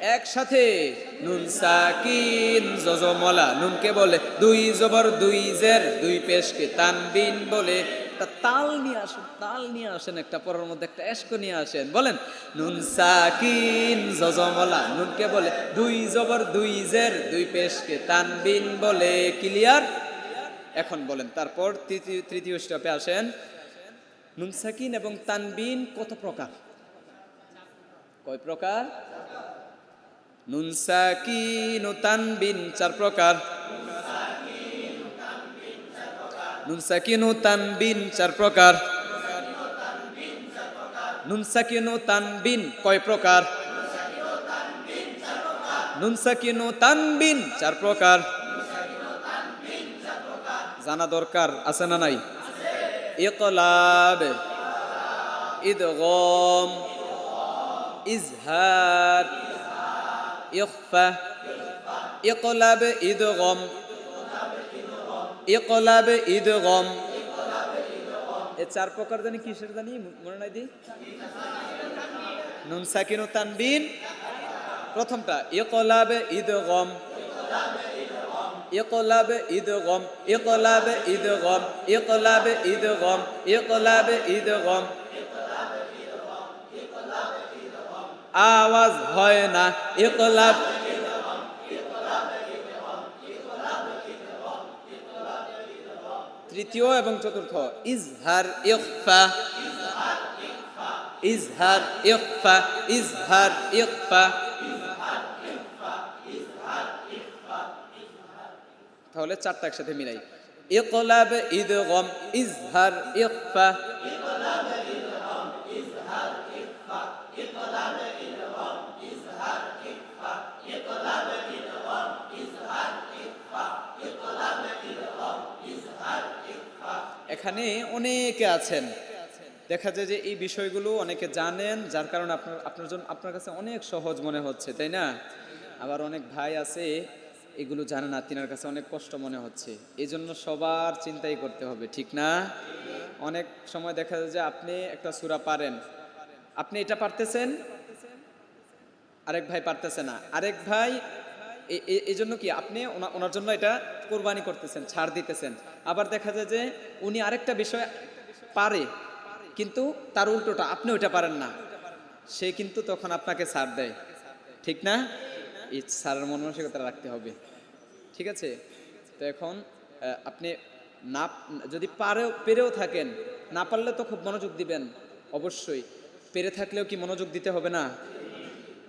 একসাথে। নুন সাকিন, জজমলা। নুনকে বলে? দুই জবর, দুই জের, দুই পেশকে তানবিন বলে। তাল নিয়ে আসেন, তাল নিয়ে আসেন একটা পরের মধ্যে, একটা এস্ক নিয়ে আসেন। বলেন, নুন সাকিন, জজমলা। নুনকে বলে? দুই জবর, দুই জের, দুই পেশকে তানবিন বলে। ক্লিয়ার? এখন বলেন, তারপর তৃতীয় তৃতীয় স্টপে আসেন। নুন সাকিন এবং তানবিন কত প্রকার? কয় প্রকার? নুন সাকিন ও তানবিন, চার প্রকার। নুনসাকিন তানবিন, চার প্রকার। নুনসাকিন তানবিন, কয় প্রকার? নুনসাকিন তানবিন, চার প্রকার। জানা দরকার, আছে না নাই? ইকলাব, ইদগম, ইজহার। ইখফা, ইকলাব ইদগম ইকলাব ইদগম। এ চার প্রকার জানি কিসের জানি মনে নাই দি? নুন সাকিন তানবিন। প্রথমটা, ইকলাব ইদগম ইকলাব ইদগম ইকলাব ইদগম ইকলাব ইদগম ইকলাব ইদগম। আওয়াজ হয় না ইকলাব তৃতীয় এবং চতুর্থ, ইজহার ইখফা। ইজহার ইখফা ইজহার ইখফা। তাহলে চারটা একসাথে মিলাই। ইকলাব ইদগম ইজহার, ইখফা। এখানে অনেকে আছেন। দেখা যায় যে এই বিষয়গুলো অনেকে জানেন, যার কারণে আপনার আপনার জন্য আপনার কাছে অনেক সহজ মনে হচ্ছে, তাই না? আবার অনেক ভাই আছে, এগুলো জানে না, তিনার কাছে অনেক কষ্ট মনে হচ্ছে। এই জন্য সবার চিন্তাই করতে হবে, ঠিক না? অনেক সময় দেখা যায় যে আপনি একটা সুরা পারেন। আপনি এটা পারতেছেন? আরেক ভাই পারতেছে না। আরেক ভাই এই জন্য কি আপনি ওনার জন্য এটা কোরবানি করতেছেন, ছাড় দিতেছেন। আবার দেখা যায় যে উনি আরেকটা বিষয় পারে, কিন্তু তার উল্টোটা, আপনি ওইটা পারেন না। সে কিন্তু তখন আপনাকে ছাড় দেয়। ঠিক না? এই ছাড়ের মন মানসিকতা রাখতে হবে। ঠিক আছে? তো এখন আপনি না, যদি পারেও পেরেও থাকেন, না পারলে তো খুব মনোযোগ দিবেন, অবশ্যই। পেরে থাকলেও কি মনোযোগ দিতে হবে না?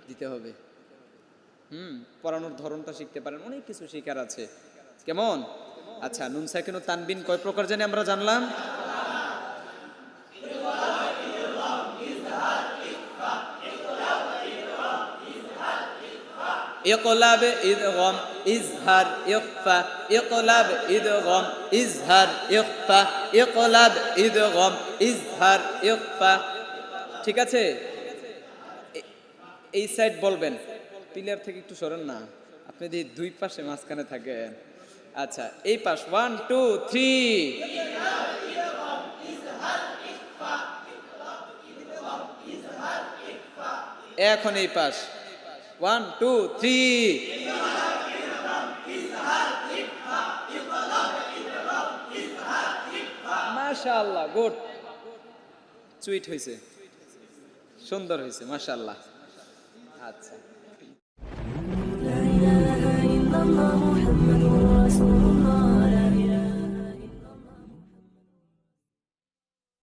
দিতে হবে। হুম, পড়ানোর ধরনটা শিখতে পারেন। অনেক কিছু শেখার আছে। কেমন? আচ্ছা নুন সাকিন ও তানবিন কয় প্রকার জানি আমরা জানলাম? ইকলাব, ইদগম, ইজহার ইখফা ইকলাব, ইদগম, ইজহার ইখফা ইকলাব, ইদগম, ইজহার ইখফা ঠিক আছে? এই সাইড বলবেন। পিলার থেকে একটু সরেন না। আপনি যদি দুই পাশে মাঝখানে থাকেন। আচ্ছা এই পাশ ওয়ান টু থ্রি এখন এই পাশ। ওয়ান টু থ্রি মাশাআল্লাহ গুড সুইট হয়েছে সুন্দর হয়েছে মাশাআল্লাহ। আচ্ছা।